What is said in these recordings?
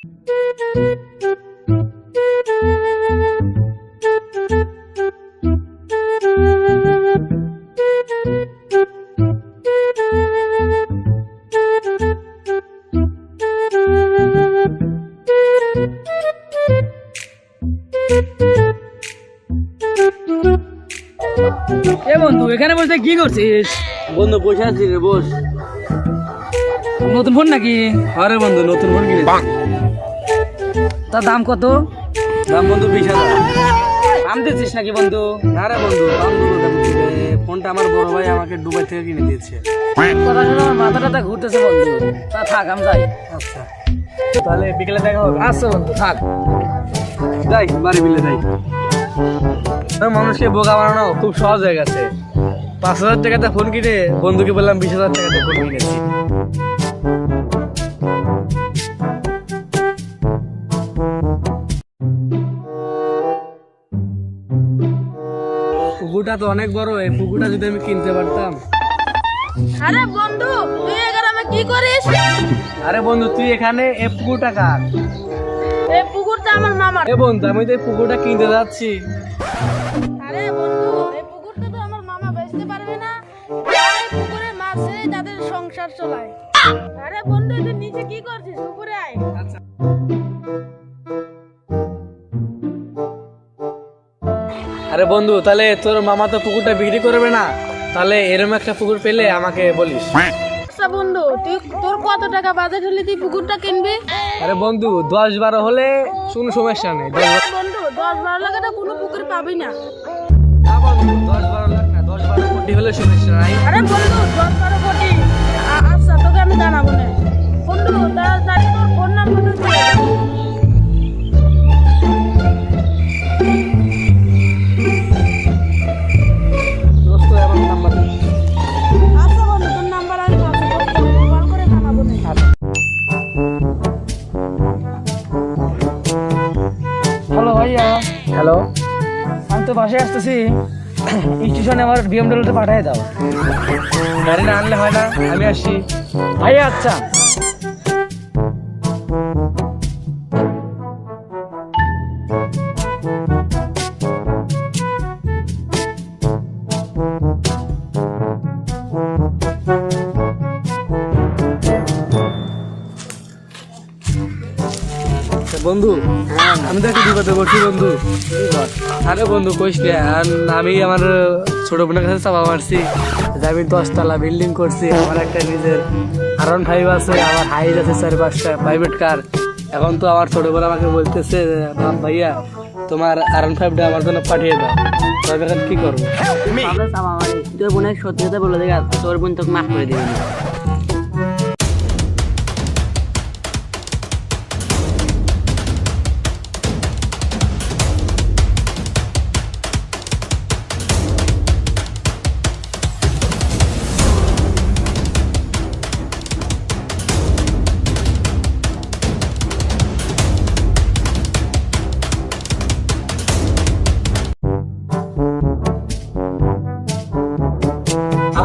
এ বন্ধু এখানে বসে কি করছিস? বন্ধু বসে আছি রে বস। নতুন ফোন নাকি? আরে বন্ধু নতুন ফোন কিনেছি। তার দাম কত? দাম বন্ধু বিশ হাজার। দাম দিচ্ছিস নাকি বন্ধু? না রে বন্ধু দাম। ফোনটা আমার বড় ভাই আমাকে দুবাই থেকে কিনে দিয়েছে। কথা শুনে আমার মাথা টাথা ঘুরতেছে বন্ধু। তা থাক আমি যাই। আচ্ছা তাহলে বিকেলে দেখা হবে। আচ্ছা বন্ধু থাক। যাই বাড়ি বিলে যাই। মানুষকে বোকা বানানো খুব সহজ হয়ে গেছে। পাঁচ হাজার টাকাতে ফোন কিনে বন্ধুকে বললাম বিশ হাজার টাকাতে ফোন কিনেছি। পুকুরটা তো অনেক বড় এই পুকুরটা যদি আমি কিনতে পারতাম। আরে বন্ধু তুই এ গ্রামে কি করিস? আরে বন্ধু তুই এখানে এই পুকুরটা কার? এই পুকুরটা আমার মামার। এ বন্ধু আমি তো এই পুকুরটা কিনতে যাচ্ছি। আরে বন্ধু এই পুকুরটা তো আমার মামা বেচতে পারবে না। এই পুকুরের মাছ তাদের সংসার চলায়। আরে বন্ধু তুই নিচে কি করছিস? উপরে আয়। আরে বন্ধু তাহলে তোর মামা তো পুকুরটা বিক্রি করবে না। তাহলে এরকম একটা পুকুর পেলে আমাকে বলিস। আচ্ছা বন্ধু তুই তোর কত টাকা বাজেট হলে তুই পুকুরটা কিনবি? আরে বন্ধু দশ বারো হলে কোনো সমস্যা নেই। দশ বারো- বন্ধু দশ বারো লাখ তো কোনো পুকুর পাবি না। না বন্ধু দশ বারো লাখ না দশ বারো কোটি হলে সমস্যা নাই। আরে বন্ধু দশ বারো কোটি। তো বাসে আসতেছি। স্টেশনে আমার বিএমডব্লিউতে পাঠিয়ে দাও। গাড়ি না আনলে হয় না আমি আসছি। ভাইয়া আচ্ছা। বন্ধু, আমি তো একটা বিপদে পড়ছি বন্ধু। আরে বন্ধু, কইস আমি আমার ছোট বোনের কাছে চাপা মারছি। যে আমি দশতলা বিল্ডিং করছি, আমার একটা নিজের আরন ফাইভ আছে, আমার হাইজ আছে চার পাঁচটা প্রাইভেট কার এখন তো আমার ছোট বোন আমাকে বলতেছে, বাপ ভাইয়া, তোমার আরন ফাইভটা আমার জন্য পাঠিয়ে দাও। তবে এখন কি করব? তোর বোনের সত্যি কথা বলে দেখ তোর বোন তোকে মাফ করে দিবি।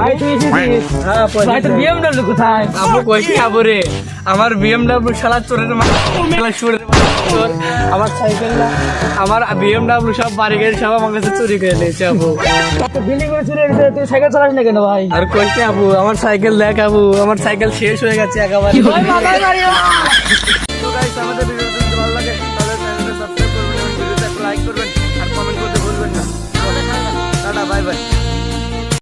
ভাই তুই এসেছিস? হ্যাঁ ভাই তোর বিএমডব্লিউ কোথায়? আপু কইছি রে। আমার বিএমডব্লিউ শালা চোরের মা- শালা চোরের মা- চোর। আমার সাইকেল না। আমার বিএমডব্লিউ সব বাড়ি গাড়ি সব আমার কাছে চুরি করে নিয়েছে আপু করে তুই সাইকেল চালাস না কেন ভাই? আর কইছি আপু আমার সাইকেল দেখ আপু আমার সাইকেল শেষ হয়ে গেছে একেবারে। মারিও